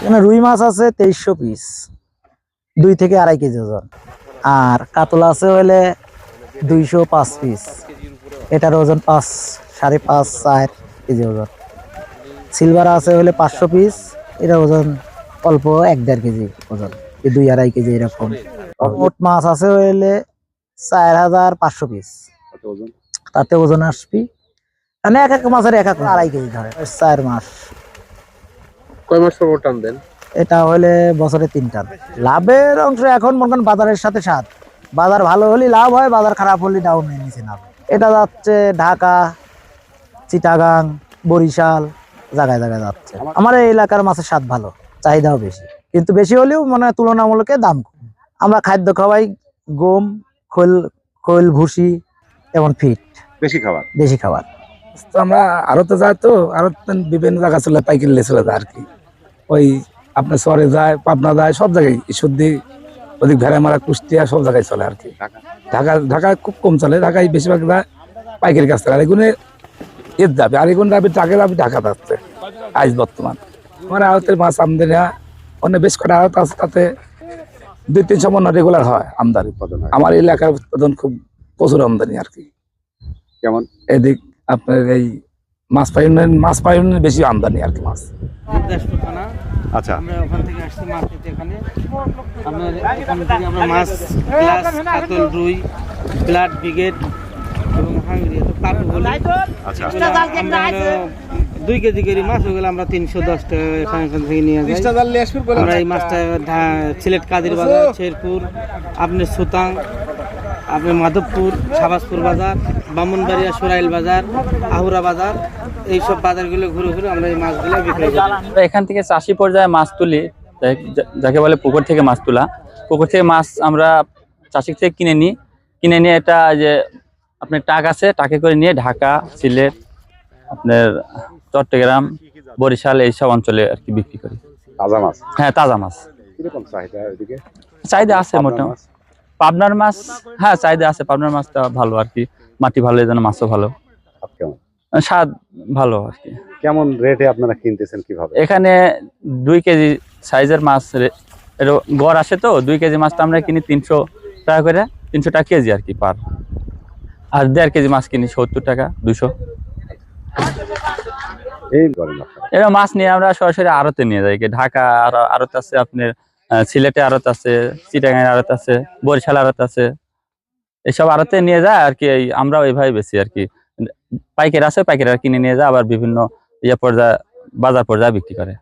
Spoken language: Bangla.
এখানে রুই মাছ আছে তেইশশো পিস দুই থেকে আড়াই কেজি ওজন। আর কাতলা আছে হলে দুইশো পাঁচ পিস এটার ওজন পাঁচ সাড়ে পাঁচ চার কেজি ওজন। সিলভার আছে হলে পাঁচশো পিস এটার ওজন অল্প এক দেড় কেজি ওজন দুই আড়াই কেজি এরকম। মোট মাছ আছে হলে চার হাজার পাঁচশো পিস তাতে ওজন আসবি মানে এক এক মাছের এক এক আড়াই কেজি ধরে চার মাস। কয় মাস পর টান দেন? এটা হলে বছরে তিন টান। লাভের অংশ এখন মনে করেন বাজারের সাথে সাথ। বাজার ভালো হলে লাভ হয় বাজার খারাপ হলে ডাউন নিচে নামে। এটা যাচ্ছে ঢাকা চিটাগাং বরিশাল জায়গায় জায়গায় যাচ্ছে। আমার এই এলাকার মাছের স্বাদ ভালো চাহিদাও বেশি। কিন্তু বেশি হলেও মানে তুলনামূলক দাম কম। আমরা খাদ্য খাওয়াই গম খোল খোল ভুসি এবং ফিট। বেশি খাবার? বেশি খাবার। তো আমরা আড়তে যাই তো আড়ত বিভিন্ন জায়গা চলে পাইকারি চলে যায় আর কি। ওই আপনার শহরে যায় পাবনা যায় সব জায়গায় সর্দি ওদিক ভেড়া ভেড়ামারা কুষ্টিয়া সব জায়গায় চলে আর কি। ঢাকা। ঢাকা খুব কম চলে ঢাকায় বেশিরভাগ যায় পাইকারি কাছ থেকে আর এগুলো এর যাবে আর এগুলো টাকা যাবে ঢাকা যাচ্ছে আজ বর্তমান। আমার আড়তের মাছ আমদানি অন্য বেশ কটা আড়ত আছে তাতে দুই তিনশো মন রেগুলার হয় আমদানি। উৎপাদন আমার এলাকার উৎপাদন খুব প্রচুর আমদানি আর কি। কেমন? এদিক আপনার এই মাছ পাইনের মাছ পাইনের বেশি আমদানি আর কি মাছ। থানা। আচ্ছা। আমরা ওখান থেকে আসছি এখানে। আপনার এখান থেকে আমরা মাছ গ্লাস কাতল রুই ব্লাড ব্রিগেড এবং হাঙ্গরি তো বলি আচ্ছা। দুই কেজি করে মাছ ওগুলো আমরা তিনশো দশ টাকা এখান এখান থেকে নিয়ে যাই। আমরা এই মাছটা সিলেট কাদির বাজার শেরপুর আপনার সুতাং আপনার মাধবপুর সাবাসপুর বাজার বামুনবাড়িয়া সোরাইল বাজার আহুরা বাজার এইসব বাজারগুলো ঘুরে ঘুরে আমরা এই মাছগুলো বিক্রি করি। এখান থেকে চাষি পর্যায়ে মাছ তুলি যাকে বলে পুকুর থেকে মাছ তোলা। পুকুর থেকে মাছ আমরা চাষি থেকে কিনে নিই। কিনে নিয়ে এটা যে আপনার টাক আছে টাকে করে নিয়ে ঢাকা সিলেট আপনার চট্টগ্রাম বরিশাল এইসব অঞ্চলে আর কি বিক্রি করি। তাজা মাছ? হ্যাঁ তাজা মাছ। চাহিদা আছে মোটামুটি। মাছ? পাবনার মাছ হ্যাঁ চাহিদা আছে। পাবনার মাছটা ভালো আর কি। মাটি ভালো এই জন্য মাছও ভালো। স্বাদ কেমন? স্বাদ ভালো আর কি। কেমন রেটে আপনারা কিনতেছেন কীভাবে? এখানে দুই কেজি সাইজের মাছ গড় আসে তো দুই কেজি মাছটা আমরা কিনি তিনশো টাকা করে তিনশো টাকা কেজি আর কি পার। আর দেড় কেজি মাছ কিনি সত্তর টাকা দুশো। এই মাছ নিয়ে আমরা সরাসরি আড়তে নিয়ে যাই ঢাকা আর আড়ত আছে আপনার সিলেটে আড়ত আছে চিটাগাঁয়ের আড়ত আছে, বরিশাল আড়ত আছে। এসব আড়তে নিয়ে যায় আর কি আমরা ওইভাবে বেশি আর কি। পাইকারি আছে, পাইকারি কিনে নিয়ে যায়, আবার বিভিন্ন ইয়ে পর্যায়ে, বাজার পর্যায়ে বিক্রি করে।